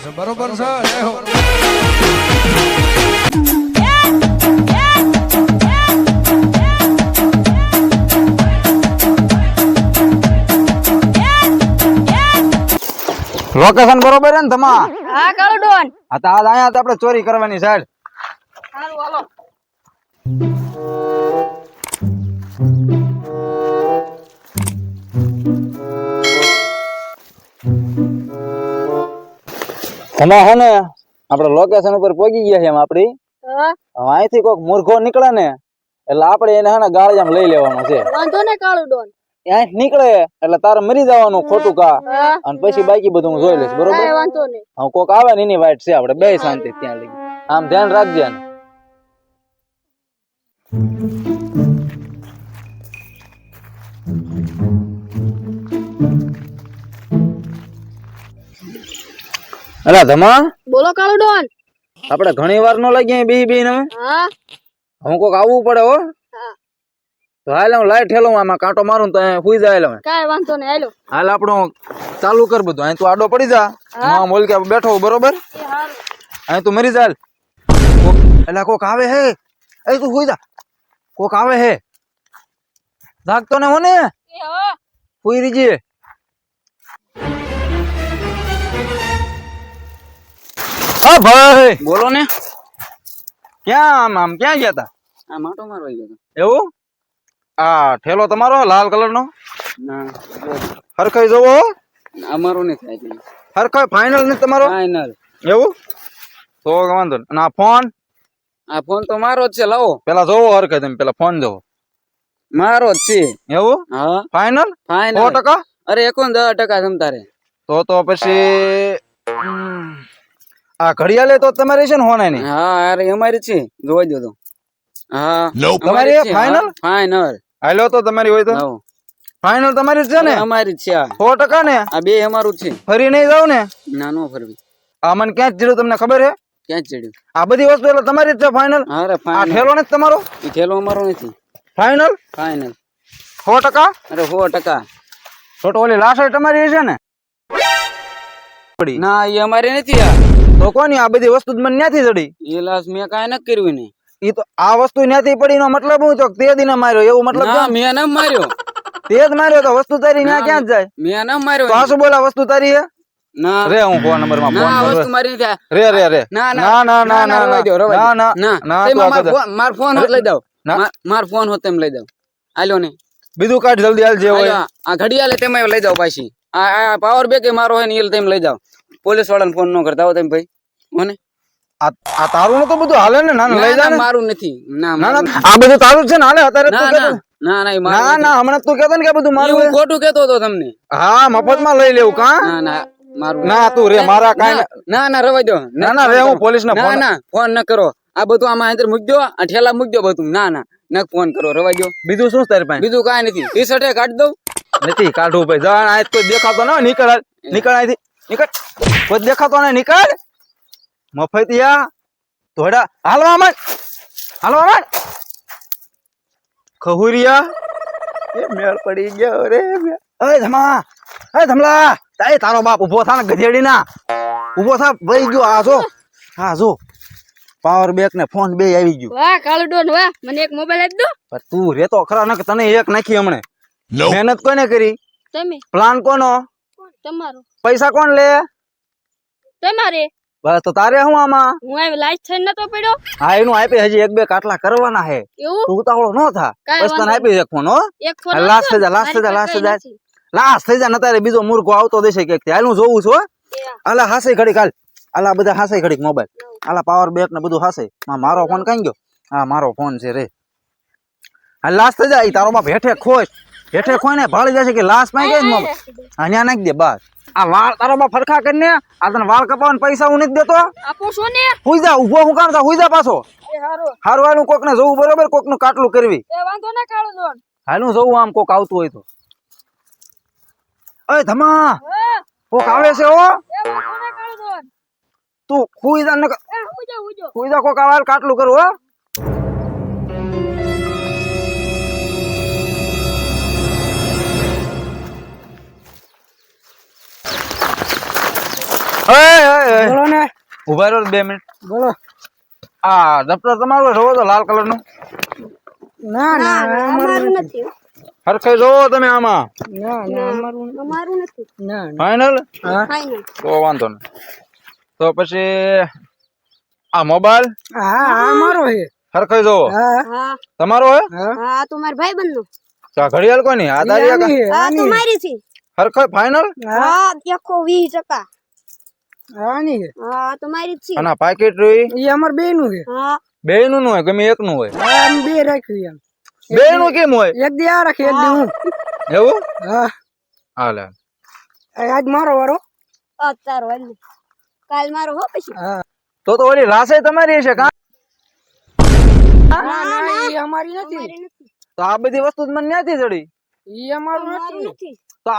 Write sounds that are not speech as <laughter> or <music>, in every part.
બરોબર છે બરોબર છે જય હો લોકેશન બરોબર હે ને તમા હા કાળો ડોન આ તો આજ અહીંયા આપણે ચોરી કરવાની સાઈડ સારું હાલો તમા હે ને આપડે લોકેશન ઉપર પહોંચી ગયા છે એમ આપડી હા અહીંથી કોઈક મૂર્ખો નીકળે ને એટલે આપણે એને હે ને ગાળિયામાં લઈ લેવાનો છે. વાંધો ને કાળો ડોન. અહીંથી નીકળે એટલે તારે મરી જવાનું ખોટું કા. અને પછી બાકી બધું હું જોઈ લઈશ બરોબર? વાંધો નહીં. હવે કોક આવે ને એની વાઈટ છે આપણે બે શાંતિ ત્યાં લઈ. આમ ધ્યાન રાખજે ને. અલા ધમા? બોલો કાળો ડોન. આપણે ઘણી વાર નો લાગી બી બી ને હા. હું કોક આવવું પડે હો. હા. તો હાલ હું લાઈટ હેલો આમાં કાંટો મારું તો અહીં હુઈ જાય કાંઈ વાંધો નહીં હાલો. હાલ આપણો ચાલુ કર બધું. અહીં તું આડો પડી જા. હું. મોલ કે બેઠો બરોબર? અહીં તું મરી જાય એટલે કોક આવે હે? એ તું હુઈ જા. કોક આવે હે? જાગતો ને હોને? ને હા. હુઈ રીજી. હા ભાઈ. બોલો ને. ક્યાં આમ આમ ક્યાં ગયા તા? આ માટો મારવા ગયો એવું? આ ઠેલો તમારો લાલ કલર નો. હરખાઈ જવો અમારો નહીં થાય હરખાઈ ફાઇનલ ને તમારો? ફાઈનલ એવું? તો વાંધો. અને આ ફોન આ ફોન તો મારો જ છે લાવો. પેલા જોવો હરખાઈ તમે પેલા ફોન જોવો. મારો જ છે. એવું? હા. ફાઇનલ સો ફાઈનલ ટકા? અરે એકોન દસ ટકા તમતારે તો તો પછી આ ઘડિયાળે તો તમારે છે ને હોના ની હા અરે અમારી છે. જોવા દો તો. હા. તમારી એ final? ફાઈનલ હાલો તો તમારી હોય તો. ફાઇનલ તમારી છે ને? અમારી છે આ. સો ટકા ને? આ બે અમારું છે. ફરી નહીં જાવ ને? ના નો ફરવી. આ મને ક્યાં જ તમને ખબર હે? ક્યાં ચડ્યું? આ બધી વસ્તુ એટલે તમારી જ છે ફાઇનલ અરે આ ઠેલો ને તમારો? એ ઠેલો અમારો નથી. ફાઇનલ ફાઈનલ સો ટકા? અરે સો ટકા. તો ઓલી લાશ તમારી છે ને? ના એ અમારી નથી આ. તો કોની આ બધી વસ્તુ મને ન્યાથી ચડી એ લાશ મેં કાંઈ ન કર્યું ને. ઈ તો આ વસ્તુ ન્યાથી પડી નો મતલબ હું તો તે દિને માર્યો એવું મતલબ ના મેં ન માર્યો. તે જ માર્યો તો વસ્તુ તારી ન્યા ક્યાં જાય? મેં ન માર્યો શું બોલા વસ્તુ તારી હે? ના. રે હું ફોન નંબરમાં ના આ વસ્તુ મારી નથી રે રે રે. ના ના ના ના ના રવા દ્યો, રવા ના ના. ના ના તેમાં તું આ માર ફોન- હોત લઈ દઉં. માર- ફોન હોત તેમ લઈ દઉં. આલ્યો ને. બીજું કાઢ જલ્દી હાલ જે હોય. આ ઘડિયાળે તેમાં લઈ જાવ પાછી. આ આ પાવર બેક એ મારો હોય ને એ તેમ લઈ જાવ પોલીસ વાળાને ફોન ન કરતા હો તમે ભાઈ મને આ તારું તો બધું હાલે ને ના લઈ જા મારું નથી ના ના આ બધું તારું છે ને હાલે અત્યારે તું ના ના ના ના ના હમણાં તું કેતો ને કે બધું મારું હું ખોટું કેતો હતો તમને હા મફતમાં લઈ લેવું કા ના ના મારું ના તું રે મારા કાઈ ના ના રવા દો ના ના રે હું પોલીસ ને ના ફોન ના ફોન ન કરો આ બધું આમાં અંદર મૂક દો આ ઠેલા મૂક દો બધું ના ના ન ફોન કરો રવા દો બીજું શું તારી પાસે બીજું કાઈ નથી ટી શર્ટે કાઢ દઉં નથી કાઢવું ભાઈ જા આ કોઈ દેખાતો ના હોય, નીકળ. નીકળ અહીંથી નીકળ. કોઈ દેખાતો ને નીકળ. મફતિયા ધોડા. હાલવા માંડ. હાલવા માંડ. ખહુરિયા એ મેળ પડી ગયો રે અરે ધમા અરે ધમલા. તારે તારો બાપ ઊભો થા ને ગધેડી ના ઊભો થા વહી ગયો. આ જો. હા જો. પાવર બેક ને ફોન બે આવી ગયું. વાહ કાળો ડોન વાહ. મને એક મોબાઈલ આપી દો. પણ તું રેતો ખરા ને તને એક નાખી હમણે. મહેનત કોને કરી? તમે? પ્લાન કોનો? તમારો. પૈસા કોણ લે? તમારે? બસ તો તારે હું આમાં? હું આવી લાઈટ થઈ નતો પડ્યો? હા એનું આપી હજી એક બે કાટલા કરવાના હે. એવું? તું ઉતાવળો ન થા. બસ તને આપી એક ફોન હો. એક ફોન હા, થઈ જા, લાસ્ટ થઈ જા, લાસ્ટ થઈ જા. લાસ્ટ થઈ જા નતારે બીજો મૂર્ખો આવતો દેશે કે હાલ હું. જોઉં છું આલા હાસે ઘડીક કાલ આલા બધા હાસે ઘડીક મોબાઈલ આલા પાવર બેક ને બધું હાસે. મારો ફોન કઈ ગયો? હા મારો ફોન છે રે. હા લાસ્ટ થઈ જાય ઈ તારો બાપ હેઠે ખોશ હેઠે કોઈને ભાળી જશે કે લાશમાં ગઈ અહીંયા નાખી દે બસ. આ વાળ તારો બાપ ફરખા કરીને આ તને વાળ કપાવવાના પૈસા હું નથી દેતો? આપો છો ને? હુઈ જા ઊભો હું કામ થા હુઈ જા પાછો. હારું. હારું કોક ને જોવું બરોબર કોકનું કાટલું કરવી. એ વાંધો ના કાળો ડોન હાલું જોવું આમ કોક આવતું હોય તો. અય ધમા કોક આવે છે ના ડોન તું હુઈ જા હુઈ જા કોક આવાર કાટલું કરું હો. બોલો ને. ઊભા રહો બે મિનિટ. બોલો. આ દફતર તમારો જોવો તો લાલ કલરનું ના ના અમારું નથી. હરખે જોવો તમે આમાં. ના ના અમારું અમારું નથી. ના ફાઈનલ ફાઈનલ તો વાંધો નહીં. તો પછી આ મોબાઈલ? હા અમારો છે. હરખે જોવો. હા. તમારો હે. હા તો ભાઈ ઘડિયાળ કોઈ નહીં આ તારી આ કા- હા તો મારી છે. હરખે ફાઈનલ હા. દેખો વીસ છે હા તો જ છે. અને પાકેટ રહી એ અમાર બે નું છે હા. બે નું હોય ગમે એક નું હોય? આમ બે રાખ્યું એમ. બે નું કેમ હોય? એક દી આ રાખી એક દી હું. એવું? હા. હાલે આજ મારો વારો. આ તારો કાલ મારો હો પછી. હા. તો તો ઓલી લાશે તમારી હશે કા? ના ના એ અમારી નથી. તો આ બધી વસ્તુ મને ન્યાથી જડી. એ અમારું નથી. નથી. તો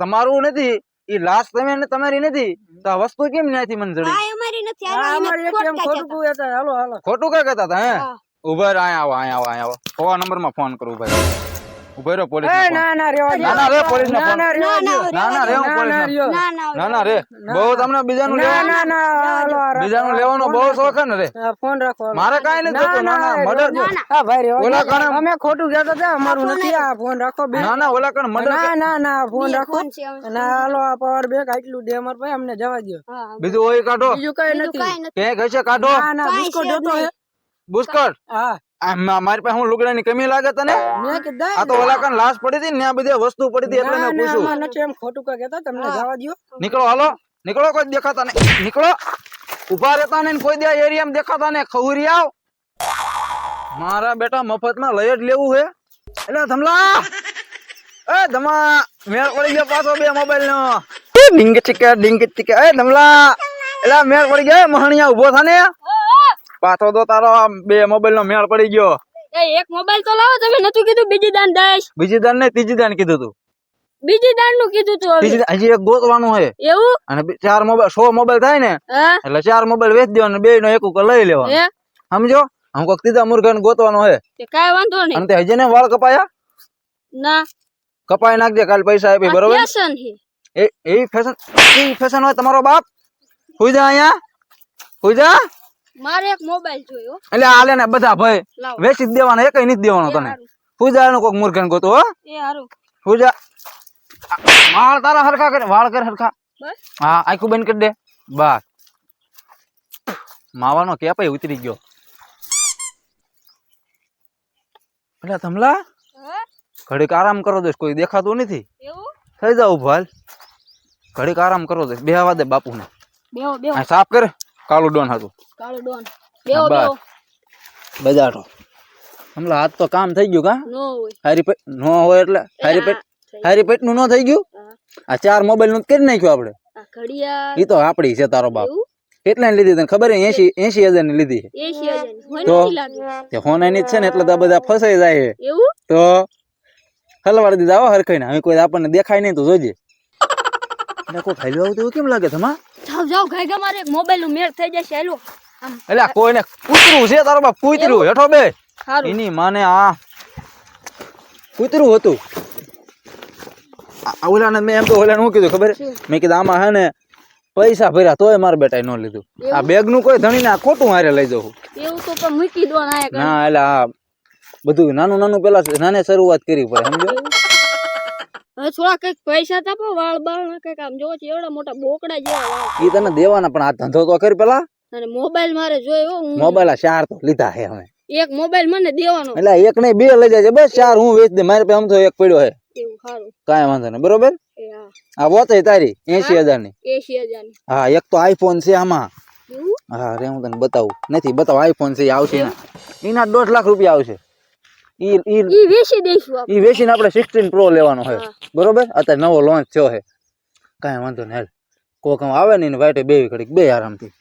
તમારું નથી. ઈ લાશ તમે ને તમારી નથી. તો આ વસ્તુ કેમ ન્યાયથી મને જડી આ અમારી નથી આ અમારી ખોટ હતા. હાલો હાલો. ખોટું કઈ કહેતા હતા હે. ઊભા રહો આવો આયા આવો આયા આવો. કવા નંબરમાં ફોન કરું ભાઈ ઊભા રહ્યો પોલીસ ના ના રેવા દે ના ના રે પોલીસ ના ના ના ના રે હું ના પોલીસ ના ને ના ના ના ના રે બહુ તમને બીજાનું ના ના ના બીજાનું લેવાનો બહુ શોખ છે ને રે ફોન રાખો મારે કાઈ નથી થતું ના ના મર્ડર ના ના હા ભાઈ રે ઓલા કણ અમે ખોટું કહેતા હતા અમારું નથી આ ફોન રાખો બે ના ના ઓલા કણ મર્ડર ના ના ના ફોન રાખો. અને હાલો આ પાવર બેગ આટલું દે અમાર ભાઈ અમને જવા દો બીજું ઓય કાઢો બીજું કઈ નથી કે નથી કાઢો ના ના બિસ્કુટ છે જ હતો હે. બુસ્કટ હા મારી પાસે હું લુગડાની કમી લાગે તને? આ તો ઓલા કણ લાશ પડી હતી ને આ બધી વસ્તુ પડી હતી એટલે મેં પૂછ્યું. ના નથી એમ ખોટું કઈ કહેતા તમને જવા દો નીકળો હાલો. નીકળો કોઈ દેખાતા ને નીકળો. ઊભા રહેતા ને કોઈ દે એરિયામાં દેખાતા ને ખવરી આવ. મારા બેટા મફતમાં લઈ જ લેવું હે. એટલે ધમલા. એ ધમા મેળ પડી ગયો પાછો બે મોબાઈલ નો ડીંગ ચીકે ડીંગ ચીકે એ ધમલા. એટલે મેળ પડી ગયો. મહણિયા ઊભો થાને પાછો તો તારો બે મોબાઈલ નો મેળ પડી ગયો. એ એક મોબાઈલ તો લાવો તમે નતું કીધું બીજી દાન દઈશ બીજી દાન ને ત્રીજી દાન કીધું તું. બીજી દાનનું કીધું તું હવે. હજી એક ગોતવાનું હે એવું? અને ચાર મોબાઈલ સો મોબાઈલ થાય ને એટલે ચાર મોબાઈલ વેચ દેવાનો બે નો એક લઈ લેવાનો. સમજો? આમ કોક તીધા મુર્ગા ગોતવાનો હે કાંઈ વાંધો નહીં. અને તે હજી ને વાળ કપાયા? ના. કપાઈ નાખજે કાલ પૈસા આપી બરોબર? ફેશન એ એ ફેશન એ ફેશન હોય તમારો બાપ? હુઈ જા અહીંયા. હુઈ જા. મારે એક મોબાઈલ જોયો. એટલે આલે ને બધા ભાઈ. વેચી જ દેવાના એકય નથી દેવાનો તને. પૂજા નો કોક મુર્ગા ગોતો હો. એ હારું. પૂજા. માળ તારા હરખા કરે વાળ કર હરખા. બસ. હા આખું બંધ કરી દે. બસ માવાનો કેપાઈ ઉતરી ગયો. એટલે થમલા ઘડીક આરામ કરો દઈશ કોઈ દેખાતું નથી. થઈ જાવ ભાલ ઘડીક આરામ કરો દઈશ. બેહવા દે બાપુને. સાફ કર. કાળું ડોન હતું કાળું ડોન. બેહો બસ. બેહો. હમણાં હાથ તો કામ થઈ ગયું કા? નો હોય. હારી પેટ નો હોય એટલે હારી પેટ હારી પેટનું ન થઈ ગયું? આ ચાર મોબાઈલનું કરી નાખ્યું આપણે આ ઘડિયાળ. ઈ તો આપડી છે તારો બાપ. કેટલા લીધી તને ખબર એસી એસી હજારની લીધી ની. તો? હોનાની જ છે ને એટલે તો બધા ફસાઈ જાય તો હલવાડી દીધા આવો હરખાઈને હવે કોઈ આપણને દેખાય નહીં તો જોજે. <laughs> એટલે કોઈ ખાઈ આવતું કેમ લાગે તમા જાવ જાવ ગાય ગા મારે. મોબાઈલનું મેળ થઈ જશે હેલો. એટલે કોઈને કૂતરું છે તારો બાપ? કૂતરું હેઠો બે. એની માને આ કૂતરું હતું. ઓલાને મેં એમ તો ઓલાને શું કીધું ખબર? મેં કીધું આમાં હે ને પૈસા ભર્યા તોય મારા બેટાએ ન લીધું. આ બેગનું કોઈ ધણીને આ ખોટું હારે લઈ જવું. એવું તો મૂકી દો ના એટલે આ બધું નાનું નાનું પેલા નાને શરૂઆત કરી પડે સમજો હવે થોડા કંઈક પૈસા તાપો વાળ બાળ ના કંઈક આમ જોવો એવડા મોટા બોકડા જેવા એ તને દેવાના પણ આ ધંધો તો કરી પેલા? અને મોબાઈલ મારે જોયો હું મોબાઈલ ચાર તો લીધા હે હવે. એક મોબાઈલ મને દેવાનો. એટલે એક નહીં બે લઈ જાય બસ ચાર હું વેચ દે મારી પાસે આમ તો એક પડ્યો હે. એવું સારું. કાંઈ વાંધો નહીં બરોબર? હા. આ વોતે તારી એસી હજારની એસી હજારની હા એક તો આઈફોન છે આમાં. હા રે હું તને બતાવું. નથી બતાવ આઈફોન છે આવશે એના દોઢ લાખ રૂપિયા આવશે. ઈ ઈ ઈ વેચી દઈશું આપણે. ઈ વેચીને આપણે સિક્સટીન પ્રો લેવાનો હોય બરોબર? અત્યારે નવો લોન્ચ થયો છે. કાંઈ વાંધો નહીં કોક આવે ને વાઈટે બે ઘડીક બે આરામથી.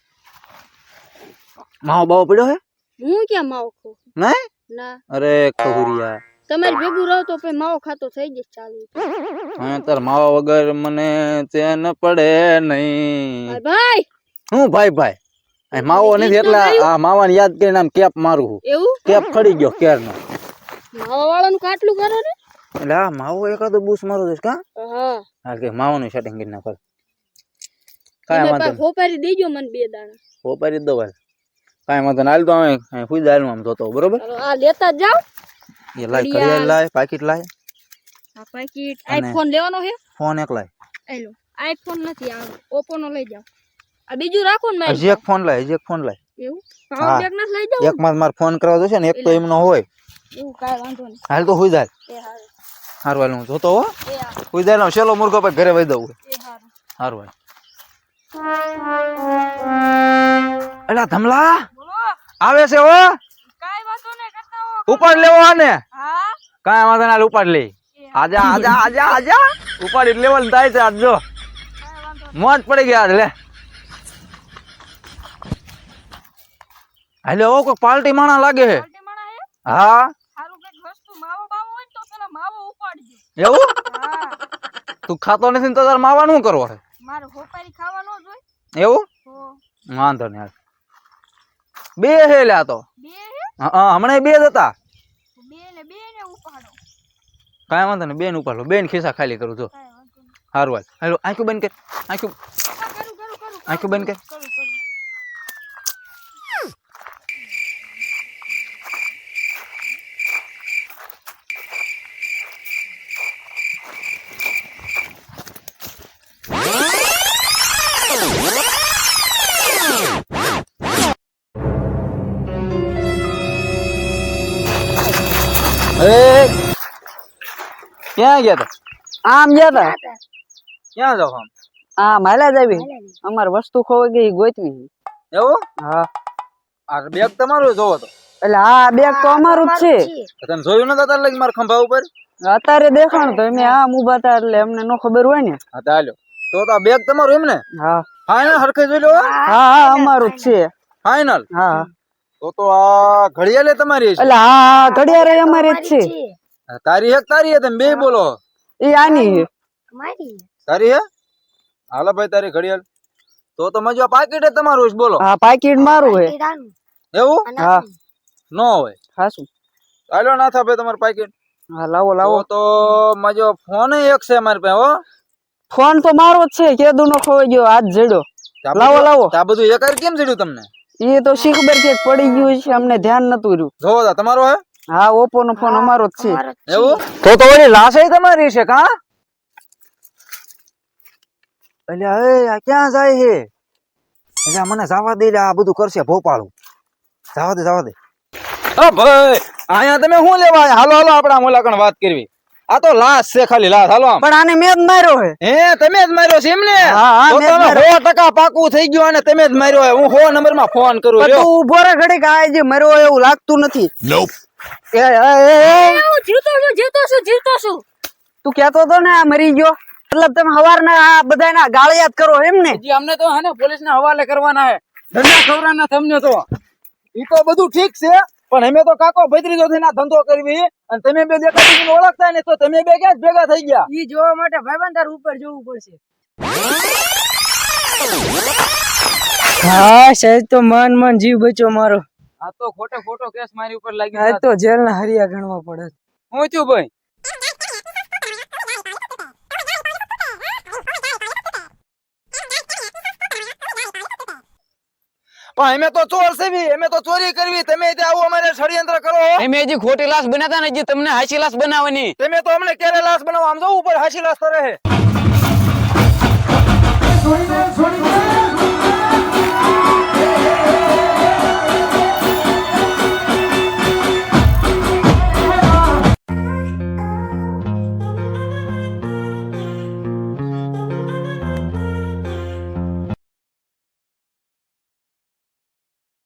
માવો બાવો પડ્યો હે હું ક્યાં માવો ખાઉં નહીં? ના. અરે ખહુરિયા તમારે ભેગું રહો તો પછી માવો ખાતો થઈ જશે ચાલુ. હા તાર માવા વગર મને ચેન પડે નહીં. ભાઈ ભાઈ! હું ભાઈ ભાઈ? આ માવો નથી એટલે આ માવાને યાદ કરીને આમ કેપ મારું એવું? કેપ ખડી ગયો કેરનો માવા વાળાનું કાટલું કરો ને. એટલે આ માવો એકાદો બૂસ મારો દઈશ કા? હા. હા કે માવાનું સેટિંગ કરી નાખો. કાંઈ વાંધો હોપારી દેજો મને બે દાણા. જ દો હાલ. કાંઈ વાંધો નહીં. હાલ તો અમે આમ જોતો બરોબર? આ લેતા જ જાઓ. એ લાય લાય પાકીટ લાય. આ પાકીટ. આઈફોન લેવાનો છે? ફોન એક લાય. એલો આઈફોન નથી આ ઓપો નો લઈ જાવ આ બીજું રાખો ને મારી હજી એક ફોન લાય હજી એક ફોન લાય. એવું? પાવર બેંક નથી લઈ જાવ એક માં મારે ફોન કરવા જોશે ને એક તો એમનો હોય. એવું કાંઈ વાંધો નહીં. હાલ તો સુઈ જાય. એ હારું. હારું હાલ હું જોતો હો. સુઈ જાય ને છેલ્લો મુર્ગો પછી ઘરે વહી દઉં એ હારું. હારું હાલ. એલા ધમલા? આવે છે હો. કાંઈ વાંધો નહીં કરતા હો. ઉપાડ લેવો આને. હા? કાંઈ વાંધો ના ઉપાડ લે. આજા આજા આજા આજા. ઉપાડી લેવલ થાય છે આજ જો. મોજ પડી ગયા આજ લે. હાલે ઓ કોઈ પાલટી માણા લાગે છે હે? એવું? તું ખાતો નથી ને તો તારે માવા શું કરવો છે એવું? વાંધો નહીં બે છે લ્યા તો. હા? હમણાં બે જ હતા. કાંઈ વાંધો નહીં બેન ઉપાડો. બેન ખિસ્સા ખાલી કરું જો. સારું હાલ. હાલો આંખ્યું બંધ કર. આંખ્યું આંખ્યું બંધ કર. ક્યાં ગયા તા? આમ ગયા તા? ક્યાં જાવ આમ? આ માલા જાવી અમાર વસ્તુ ખોવાઈ ગઈ ગોતવી. એવું? હા. આ બેગ તમારું જોવો તો. એટલે આ બેગ તો અમારું જ છે. તને જોયું નતા તાર લગી મારા ખંભા ઉપર? અત્યારે દેખાણ તો એમ આમ ઊભા હતા એટલે એમને નો ખબર હોય ને. હા તો તો તો બેગ તમારું એમ ને? હા. ફાઇનલ હરખે જોઈ લો હા. હા અમારું જ છે. ફાઈનલ હા. તો તો આ ઘડિયાળે તમારી છે એટલે આ ઘડિયાળ અમારી જ છે. તારી હે તારી હે? તમે બે બોલો. એ આની મારી તારી હે? હાલો ભાઈ તારી ઘડિયાળ. તો તો મજો પાકીટ હે તમારું છે બોલો. હા પાકીટ મારું હે. એવું? હા. નો હોય. હાસું. હાલો ના થાય ભાઈ તમારું પાકીટ. હા લાવો લાવો. તો તો મજો ફોન એક છે મારી પાસે હો. ફોન તો મારો જ છે કેદુ નો ખોઈ ગયો હાથ જડ્યો. લાવો, લાવો. આ બધું એકાર કેમ જડ્યું તમને? એ તો શીખબર કે પડી ગયું છે અમને ધ્યાન નતું રહ્યું. જોવો દા તમારો હે? હા ઓપ્પો નો ફોન અમારો જ છે. એવું? તો તો ઓલી લાશે તમારી છે કા? એટલે હવે આ ક્યાં જાય છે? એટલે મને જવા દે આ બધું કરશે ભોપાળું. જવા દે જવા દે. અ ભાઈ અહીંયા તમે શું લેવા હાલો હાલો આપણા મુલાકાત વાત કરવી. આ તો લાશ છે ખાલી લાશ. હાલો પણ આને મેં જ માર્યો હે. હે તમે જ માર્યો છે એમ ને? તો તમે પાકું થઈ ગયું અને તમે જ માર્યો હે. હું સો નંબરમાં ફોન કરું પણ તું ઊભો રે ઘડી આ જે માર્યો એવું લાગતું નથી. એ, એ, એ, હું જીવતો છું જીવતો છું જીવતો છું. તું કેતો તો ને આ મરી ગયો. મતલબ તમે હવારના આ બધાના ગાળિયાત કરો એમ ને? જી અમને તો હે ને પોલીસ ને હવાલે કરવાના હે. ધંધા ખવડાવવાના તમને તો. ઈ તો બધું ઠીક છે પણ અમે તો કાકો ભત્રીજો થઈને ના ધંધો કરવી. અને તમે બે દેખાડીને ઓળખતા ને તો તમે બે ક્યાં જ ભેગા થઈ ગયા? ઈ જોવા માટે ભાઈબંધાર ઉપર જવું પડશે. હા સાહેબ તો મન મન જીવ બચ્યો મારો. આ તો ખોટો ખોટો કેસ મારી ઉપર લાગ્યો આ તો જેલ ના હરિયા ગણવા પડે હું થયું ભાઈ? પણ અમે તો ચોર સેવી અમે તો ચોરી કરવી. તમે ત્યાં આવું અમારે ષડયંત્ર કરો અમે હજી ખોટી લાશ બનાતા ને જે તમને હાચી લાશ બનાવવાની. તમે તો અમને ક્યારે લાશ બનાવો? આમ જો ઉપર હાસી લાશ કરે છે